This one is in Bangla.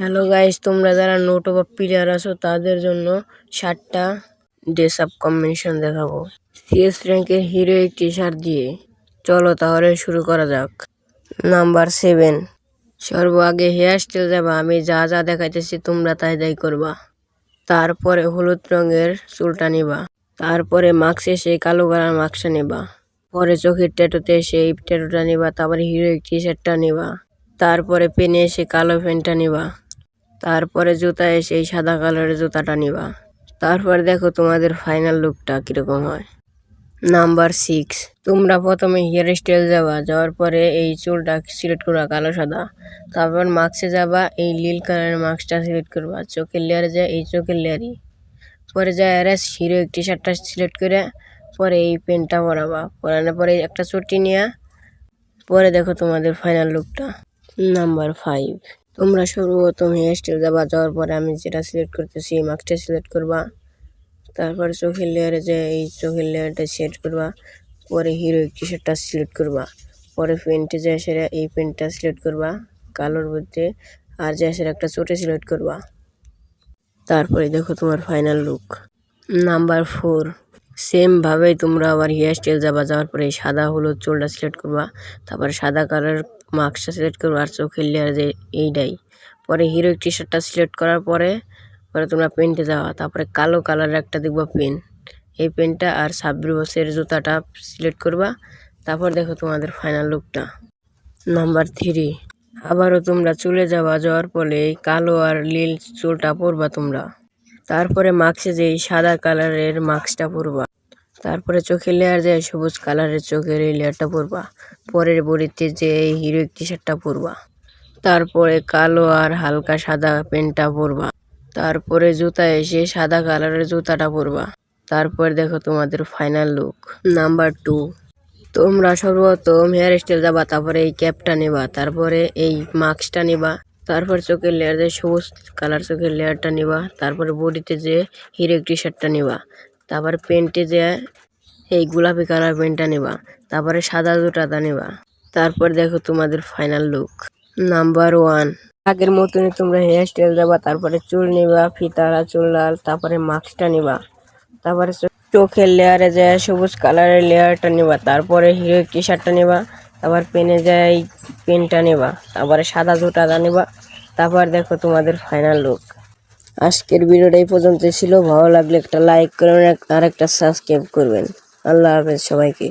হ্যালো গাইস তোমরা যারা নোটো বা প্লেয়ার আছো, তাদের জন্য সাতটা ড্রেস আপ কম্বিনেশন দেখাবো। সিএস র্যাঙ্কের হিরো একটি শার্ট দিয়ে। চলো তাহলে শুরু করা যাক। নাম্বার সেভেন সর্ব আগে হেয়ার স্টাইল যাবা আমি যা যা দেখাইতেছি তোমরা তাই তাই করবা। তারপরে হলুদ রঙের চুলটা নিবা। তারপরে মাস্ক এসে কালো কালার মাস্কটা নিবা। পরে চোখের ট্যাটুতে সেই ট্যাটুটা নিবা, তারপরে হিরো টি শার্টটা নিবা। তারপরে পেনে এসে কালো প্যান্টটা নিবা। তারপরে জুতা এসে এই সাদা কালারের জুতাটা নিবা। তারপর দেখো তোমাদের ফাইনাল লুকটা কীরকম হয়। নাম্বার সিক্স তোমরা প্রথমে হেয়ার স্টাইল যাবা, যাওয়ার পরে এই চুলটা সিলেক্ট করবা কালো, সাদা। তারপর মাস্কে যাবা, এই নীল কালারের মাস্কটা সিলেক্ট করবা, চোখের লেয়ারে যায় এই চোখের লেয়ারই পরে যায় আর হিরো টি শার্টটা সিলেক্ট করে, পরে এই পেনটা পরাবা। পরানোর পরে একটা চটি নিয়ে, পরে দেখো তোমাদের ফাইনাল লুকটা নাম্বার ফাইভ তোমরা সর্বপ্রথম হেয়ার স্টাইল যাবা যাওয়ার পরে আমি যেটা সিলেক্ট করতেছি মাস্কটা সিলেক্ট করবা। তারপর চোখের লেয়ারে যে এই চোখের লেয়ারটা সেট করবা, পরে হিরো টি শার্টটা সিলেক্ট করবা, পরে পেন্টে যে সেটা এই পেন্টটা সিলেক্ট করবা, কালোর মধ্যে, আর যে সেটা একটা চোটে সিলেক্ট করবা। তারপরে দেখো তোমার ফাইনাল লুক নাম্বার ফোর সেমভাবেই তোমরা আবার হেয়ার স্টাইল যাবা, যাওয়ার পরে সাদা হলুদ চুলটা সিলেক্ট করবা, তারপরে সাদা কালার মাস্কটা সিলেক্ট করবা আর চোখের লেয়ার যে এইটাই। পরে হিরো টি শার্টটা সিলেক্ট করার পরে পরে তোমরা পেন্টে যাওয়া তারপরে কালো কালারের একটা দেখবা পেন এই পেনটা আর ছাব্বিশ বছরের জুতাটা সিলেক্ট করবা, তারপর দেখো তোমাদের ফাইনাল লুকটা নাম্বার থ্রি আবারও তোমরা চলে যাবা, যাওয়ার পরে কালো আর নীল চুলটা পরবা তোমরা। তারপরে মাস্কে যে সাদা কালারের মাস্কটা পরবা তারপরে চোখের লেয়ার যে সবুজ কালারের চোখের এই লেয়ারটা পরবা পরের বডিতে যে এই হিরো টি শার্টটা পরবা তারপরে কালো আর হালকা সাদা প্যান্টটা পরবা তারপরে জুতা এসে সাদা কালারের জুতাটা পরবা তারপর দেখো তোমাদের ফাইনাল লুক নাম্বার টু তোমরা সর্বপ্রথম হেয়ার স্টাইল যাবা তারপরে এই ক্যাপটা নেবা, তারপরে এই মাস্কটা নেবা তারপর চোখের লেয়ার যে সবুজ কালার চোখের লেয়ারটা নিবা, তারপর বডিতে যে হিরো টি শার্টটা নিবা, তারপর প্যান্টে যে এই গোলাপি কালার প্যান্টটা নিবা, তারপরে সাদা জুতাটা নিবা। তারপর দেখো তোমাদের ফাইনাল লুক নাম্বার ওয়ান আগের মতনই তোমরা হেয়ার স্টাইল যাবা তারপরে চুল নিবা, ফিতারা, চুল লাল, তারপরে মাস্কটা নিবা। তারপরে চোখের লেয়ারে যে সবুজ কালারের লেয়ারটা নিবা, তারপরে হিরো টি শার্টটা নিবা। তারপর পেনে যাই পেনটা নেবা, আবার সাদা জুতাটা নেবা, তারপর দেখো তোমাদের ফাইনাল লুক আজকের ভিডিওটা এই পর্যন্ত ছিল, ভালো লাগলে একটা লাইক করবেন আর একটা সাবস্ক্রাইব করবেন। আল্লাহ হাফেজ সবাইকে।